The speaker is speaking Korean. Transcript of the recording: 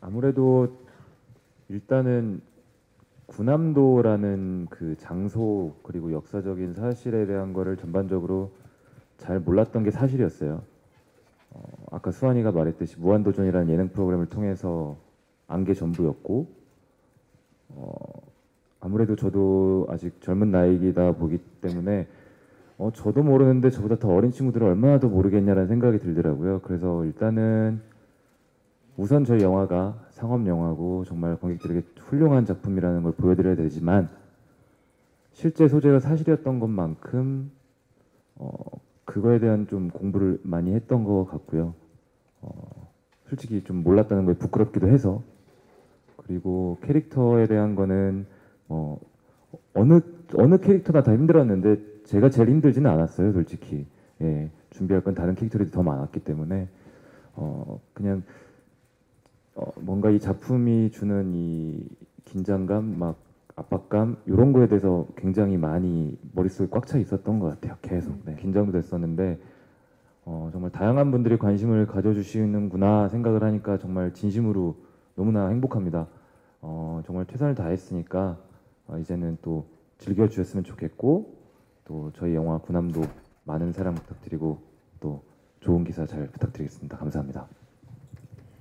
아무래도 일단은 군함도라는 그 장소 그리고 역사적인 사실에 대한 거를 전반적으로 잘 몰랐던 게 사실이었어요. 어, 아까 수환이가 말했듯이 무한도전이라는 예능 프로그램을 통해서 안 게 전부였고 어, 아무래도 저도 아직 젊은 나이이다 보기 때문에 어, 저도 모르는데 저보다 더 어린 친구들은 얼마나 더 모르겠냐라는 생각이 들더라고요. 그래서 일단은 우선 저희 영화가 상업 영화고 정말 관객들에게 훌륭한 작품이라는 걸 보여드려야 되지만 실제 소재가 사실이었던 것만큼 어, 그거에 대한 좀 공부를 많이 했던 것 같고요. 어, 솔직히 좀 몰랐다는 거에 부끄럽기도 해서 그리고 캐릭터에 대한 거는 어, 어느 어느 캐릭터나 다 힘들었는데 제가 제일 힘들지는 않았어요, 솔직히. 예, 준비할 건 다른 캐릭터들이 더 많았기 때문에 어, 그냥 어, 뭔가 이 작품이 주는 이 긴장감, 막 압박감 이런 거에 대해서 굉장히 많이 머릿속에 꽉 차 있었던 것 같아요. 계속 네, 긴장도 됐었는데 어, 정말 다양한 분들이 관심을 가져주시는구나 생각을 하니까 정말 진심으로 너무나 행복합니다. 어, 정말 최선을 다했으니까 어, 이제는 또 즐겨주셨으면 좋겠고 또 저희 영화 군함도 많은 사랑 부탁드리고 또 좋은 기사 잘 부탁드리겠습니다. 감사합니다.